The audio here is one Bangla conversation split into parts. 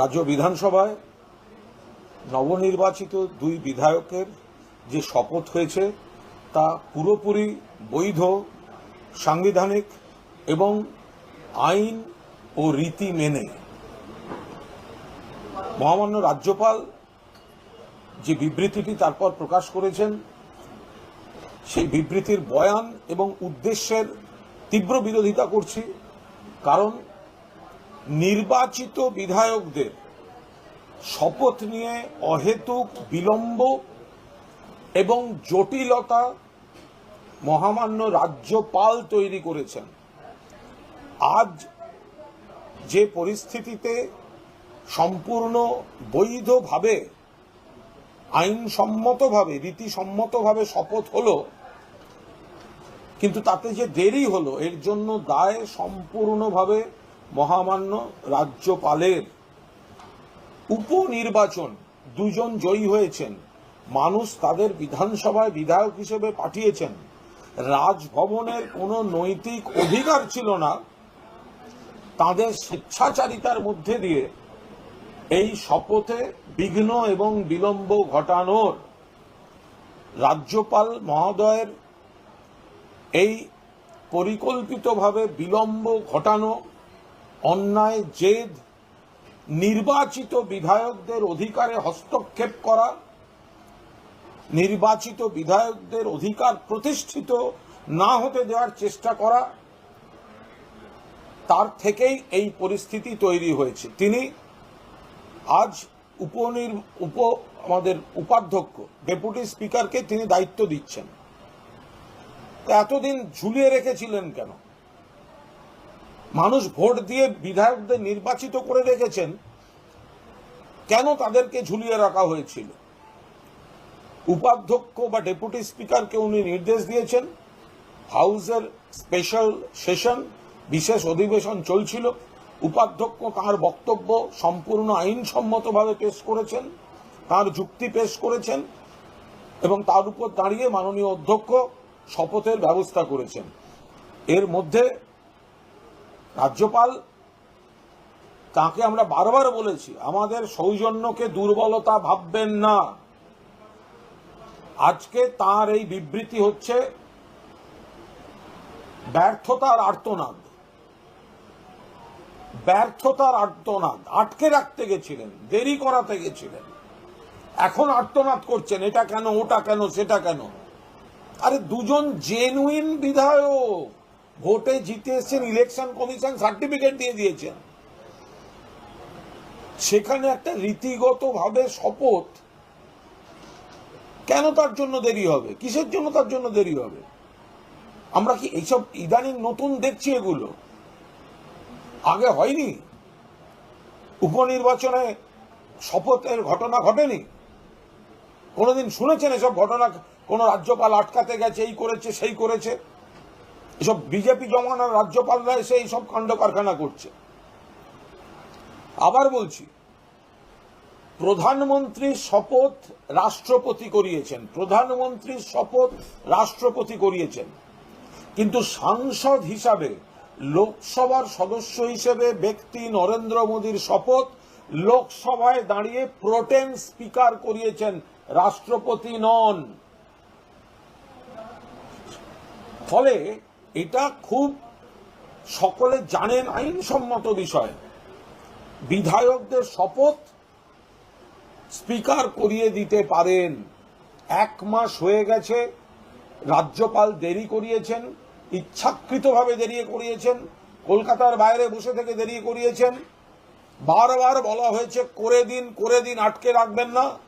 রাজ্য বিধানসভায় নবনির্বাচিত দুই বিধায়কের যে শপথ হয়েছে, তা পুরোপুরি বৈধ, সাংবিধানিক এবং আইন ও রীতি মেনে। মহামান্য রাজ্যপাল যে বিবৃতিটি তারপর প্রকাশ করেছেন, সেই বিবৃতির বয়ান এবং উদ্দেশ্যের তীব্র বিরোধিতা করছি, কারণ নির্বাচিত বিধায়কদের শপথ নিয়ে অহেতুক বিলম্ব এবং জটিলতা মহামান্য রাজ্যপাল তৈরি করেছেন। আজ যে পরিস্থিতিতে সম্পূর্ণ বৈধভাবে, আইনসম্মতভাবে, রীতিসম্মতভাবে শপথ হলো, কিন্তু তাতে যে দেরি হলো, এর জন্য দায় সম্পূর্ণভাবে মহামান্য রাজ্যপালের উপনির্বাচন দুজন জয়ী হয়েছেন। মানুষ তাদের বিধানসভায় বিধায়ক হিসেবে পাঠিয়েছেন। রাজভবনের কোনো নৈতিক অধিকার ছিল না। তাদের স্বেচ্ছাচারিতার মধ্যে দিয়ে এই শপথে বিঘ্ন এবং বিলম্ব ঘটানোর রাজ্যপাল মহোদয়ের এই পরিকল্পিতভাবে বিলম্ব ঘটানো অন্যায়, জেদ, নির্বাচিত বিধায়কদের অধিকারে হস্তক্ষেপ করা, নির্বাচিত বিধায়কদের অধিকার প্রতিষ্ঠিত না হতে দেওয়ার চেষ্টা করা, তার থেকেই এই পরিস্থিতি তৈরি হয়েছে। তিনি আজ উপনির, উপ, আমাদের উপাধ্যক্ষ, ডেপুটি স্পিকারকে তিনি দায়িত্ব দিচ্ছেন। এতদিন ঝুলিয়ে রেখেছিলেন কেন? মানুষ ভোট দিয়ে বিধায়কদের নির্বাচিত করে রেখেছেন, কেন তাদেরকে ঝুলিয়ে রাখা হয়েছিল? উপাধ্যক্ষ বা ডেপুটি স্পিকারকে উনি নির্দেশ দিয়েছেন, হাউসের স্পেশাল সেশন, বিশেষ অধিবেশন চলছিল, উপাধ্যক্ষ তার বক্তব্য সম্পূর্ণ আইনসম্মতভাবে পেশ করেছেন, তার যুক্তি পেশ করেছেন এবং তার উপর দাঁড়িয়ে মাননীয় অধ্যক্ষ শপথের ব্যবস্থা করেছেন। এর মধ্যে রাজ্যপাল, তাকে আমরা বারবার বলেছি, আমাদের সৌজন্যকে দুর্বলতা ভাববেন না। আজকে তার এই বিবৃতি হচ্ছে ব্যর্থতার আর্তনাদ। ব্যর্থতার আর্তনাদ, আটকে রাখতে গেছিলেন, দেরি করাতে গেছিলেন। এখন আর্তনাদ করছেন, এটা কেন, ওটা কেন, সেটা কেন? আরে দুজন জেনুইন বিধায়ক। ভোটে জিতে এসছেন ইলেকশন কমিশন সার্টিফিকেট দিয়ে দিয়েছেন সেখানে একটা রীতিগতভাবে শপথ। কেন তার জন্য দেরি হবে? কিসের জন্য তার জন্য দেরি হবে? আমরা কি এইসব ইদানিং নতুন দেখছি এগুলো? আগে হয়নি। উপনির্বাচনে শপথের ঘটনা ঘটেনি। কোনোদিন শুনেছেন এসব ঘটনা? কোন রাজ্যপাল আটকাতে গেছে, এই করেছে, সেই করেছে? এসব বিজেপি জমানার রাজ্যপালরা এসে এইসব কাণ্ড কারখানা করছে। আবার বলছি প্রধানমন্ত্রীর শপথ রাষ্ট্রপতি করিয়েছেন প্রধানমন্ত্রীর শপথ রাষ্ট্রপতি করিয়েছেন। কিন্তু সাংসদ হিসাবে, লোকসভার সদস্য হিসেবে ব্যক্তি নরেন্দ্র মোদীর শপথ লোকসভায় দাঁড়িয়ে প্রোটেন স্পিকার করিয়েছেন রাষ্ট্রপতি নন। ফলে এটা খুব সকলে জানেন আইনসম্মত বিষয়। বিধায়কদের শপথ স্পিকার করিয়ে দিতে পারেন। এক মাস হয়ে গেছে, রাজ্যপাল দেরি করিয়েছেন, ইচ্ছাকৃতভাবে দেরি করিয়েছেন, কলকাতার বাইরে বসে থেকে দেরি করিয়েছেন। বারবার বলা হয়েছে, করে দিন করে দিন, আটকে রাখবেন না।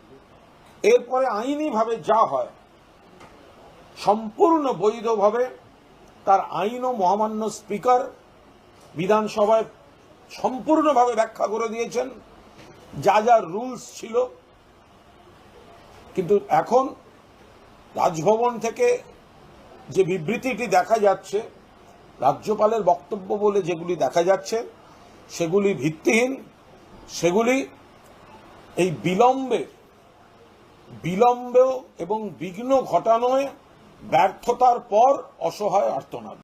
এরপরে আইনিভাবে যা হয়, সম্পূর্ণ বৈধভাবে তার আইন ও মহামান্য স্পিকার বিধানসভায় সম্পূর্ণভাবে ব্যাখ্যা করে দিয়েছেন। যা যা রুলস ছিল। কিন্তু এখন রাজভবন থেকে যে বিবৃতিটি দেখা যাচ্ছে, রাজ্যপালের বক্তব্য বলে যেগুলি দেখা যাচ্ছে, সেগুলি ভিত্তিহীন। সেগুলি এই বিলম্বে বিলম্ব এবং বিঘ্ন ঘটানোয় ব্যর্থতার পর অসহায় আর্তনাদ।